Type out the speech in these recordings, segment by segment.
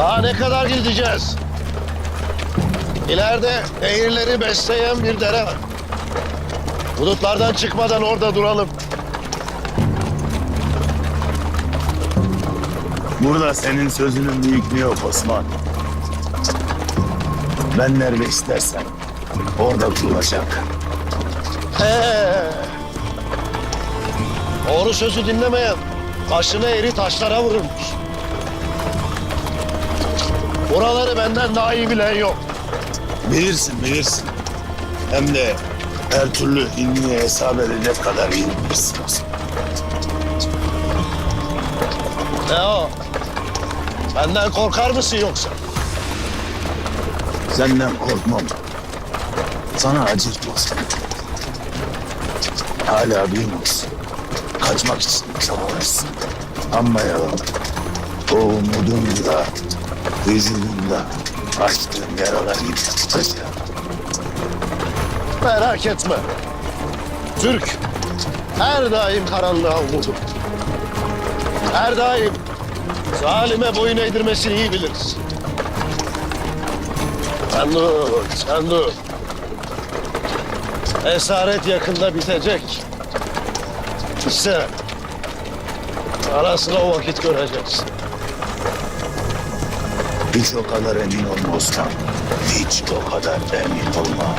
Daha ne kadar gideceğiz? İleride nehirleri besleyen bir dere var. Bulutlardan çıkmadan orada duralım. Burada senin sözünün büyüklüğü yok Osman. Ben nerede istersen orada durulacak. Ee, doğru sözü dinlemeyen başını eri taşlara vururmuş. Buraları benden daha iyi bilen yok. Bilirsin bilirsin. Hem de her türlü ilmiye hesap edecek kadar iyi bilirsin. Ne o? Benden korkar mısın yoksa? Senden korkmam. Sana acır Osman. Hala bilmiyorsun. Kaçmak için çabalarsın. Ama yalan. O umudumda, vücudumda açtığım yaralar gibi tutacağım. Merak etme. Türk her daim karanlığa umudum. Her daim zalime boyun eğdirmesini iyi biliriz. Sen dur, sen dur. Esaret yakında bitecek. İşte arasına o vakit göreceğiz. Hiç o kadar emin olma Osman. Hiç o kadar emin olma.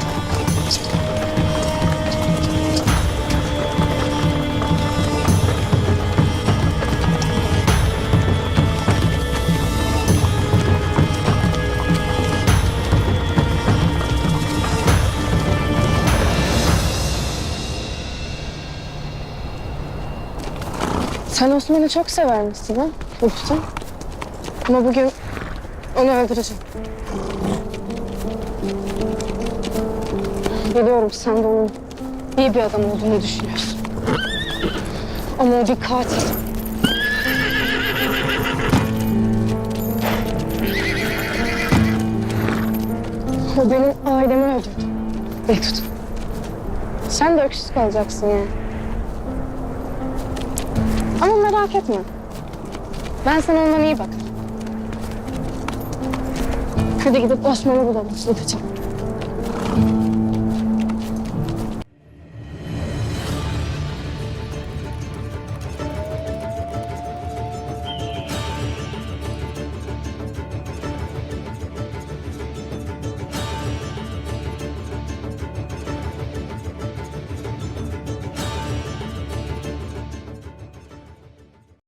Sen Osman'ı çok severmişsin ha? Usta. Ama bugün onu öldüreceğim. Biliyorum sen de onun iyi bir adam olduğunu düşünüyorsun. Ama o bir katil. O benim ailemi öldürdü. Mesut. Sen de öksüz kalacaksın yani. Ama merak etme. Ben sana ondan iyi bakarım. Hadi gidip Osman'ı bulalım. Gideceğim.